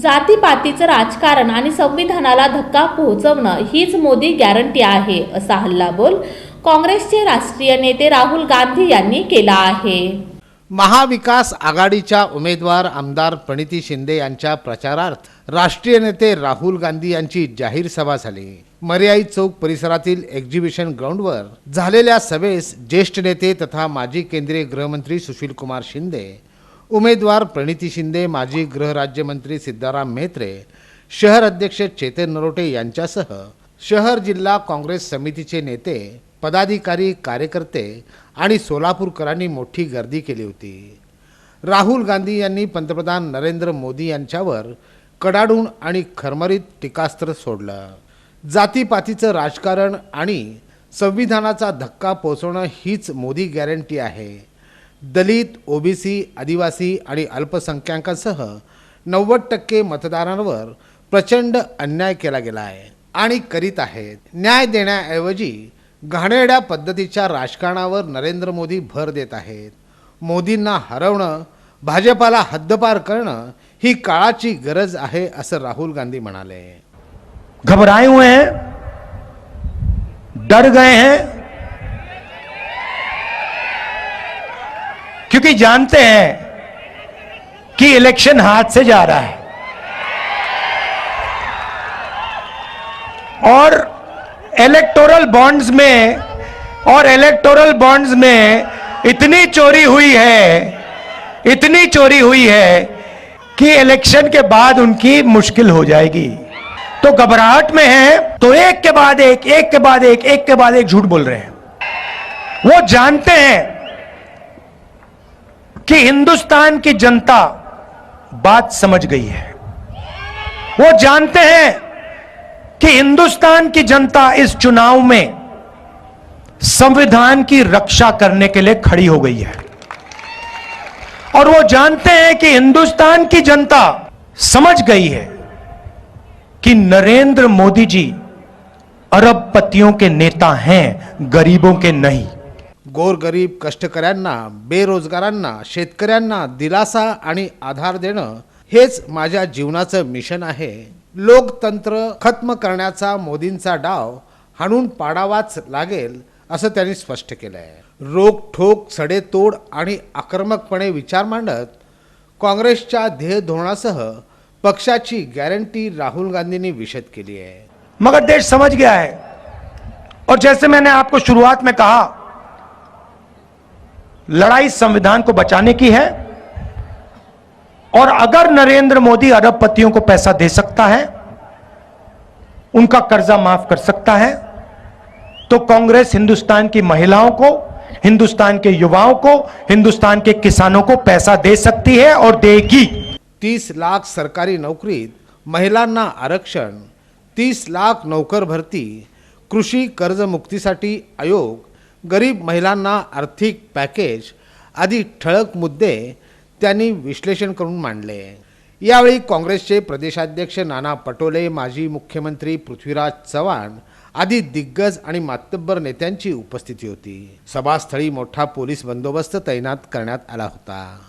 जातीपातीचं राजकारण आणि संविधानाला धक्का पोहोचवणं हीच मोदी गॅरंटी आहे असा हल्लाबोल काँग्रेसचे राष्ट्रीय नेते राहुल गांधी यांनी केला आहे. महाविकास आघाडीच्या उमेदवार आमदार प्रणिती शिंदे यांच्या प्रचारार्थ राष्ट्रीय नेते राहुल गांधी यांची जाहीर सभा झाली. मर्याई चौक परिसरातील एक्झिबिशन ग्राउंडवर झालेल्या सभेस ज्येष्ठ नेते तथा माजी केंद्रीय गृहमंत्री सुशील कुमार शिंदे उमेदवार प्रणिती शिंदे माजी गृहराज्यमंत्री सिद्धाराम म्हेत्रे शहर अध्यक्ष चेतन नरोटे यांच्यासह शहर जिल्हा काँग्रेस समितीचे नेते पदाधिकारी कार्यकर्ते आणि सोलापूरकरांनी मोठी गर्दी केली होती. राहुल गांधी यांनी पंतप्रधान नरेंद्र मोदी यांच्यावर कडाडून आणि खरमरीत टीकास्त्र सोडलं. जातीपातीचं राजकारण आणि संविधानाचा धक्का पोचवणं हीच मोदी गॅरंटी आहे. दलित ओबीसी आदिवासी आणि अल्पसंख्याकांसह नव्वद टक्के मतदारांवर प्रचंड अन्याय केला गेला आहे आणि करीत आहेत. न्याय देण्याऐवजी घाणेरड्या पद्धतीच्या राजकारणावर नरेंद्र मोदी भर देत आहेत. मोदींना हरवणं भाजपाला हद्दपार करणं ही काळाची गरज आहे असं राहुल गांधी म्हणाले. घबराए हुए हैं डर गए हैं क्योंकि जानते हैं कि इलेक्शन हाथ से जा रहा है। और इलेक्टोरल बॉन्ड्स में, और इलेक्टोरल बॉन्ड्स में इतनी चोरी हुई है, इतनी चोरी हुई है कि इलेक्शन के बाद उनकी मुश्किल हो जाएगी। तो घबराहट में है तो एक के बाद एक एक के बाद एक एक के बाद एक झूठ बोल रहे हैं। वो जानते हैं कि हिंदुस्तान की जनता बात समझ गई है। वो जानते हैं कि हिंदुस्तान की जनता इस चुनाव में संविधान की रक्षा करने के लिए खड़ी हो गई है। और वो जानते हैं कि हिंदुस्तान की जनता समझ गई है कि नरेंद्र मोदी जी अरबपतियों के नेता हैं, गरीबों के नहीं। गोरगरीब कष्टकऱ्यांना बेरोजगारांना शेतकऱ्यांना दिलासा आणि आधार देणं हेच माझ्या जीवनाचं मिशन आहे. लोकतंत्र खत्म करण्याचा मोदींचा डाव हाणून पाडावाच लागेल असं त्यांनी स्पष्ट केलं आहे रोखठोक सडेतोड आणि आक्रमकपणे विचार मांडत काँग्रेसच्या ध्येय धोरणासह पक्षाची गॅरंटी राहुल गांधींनी विशद केली आहे. मगर देश समझ गया है। और जैसे मैंने आपको शुरुआत में कहा लड़ाई संविधान को बचाने की है, और अगर नरेंद्र मोदी अरबपतियों को पैसा दे सकता है, उनका कर्जा माफ़ कर सकता है तो कांग्रेस हिंदुस्तान की महिलाओं को, हिंदुस्तान के युवाओं को, हिंदुस्तान के किसानों को पैसा दे सकती है और देगी। तीस लाख सरकारी नोकरीत महिलांना आरक्षण, तीस लाख नौकर नोकर भरती, कृषी कर्जमुक्तीसाठी आयोग गरीब महिलांना आर्थिक पॅकेज आदी ठळक मुद्दे त्यांनी विश्लेषण करून मांडले. यावेळी काँग्रेसचे प्रदेशाध्यक्ष नाना पटोले माजी मुख्यमंत्री पृथ्वीराज चव्हाण आदी दिग्गज आणि मातब्बर नेत्यांची उपस्थिती होती. सभास्थळी मोठा पोलीस बंदोबस्त तैनात करण्यात आला होता.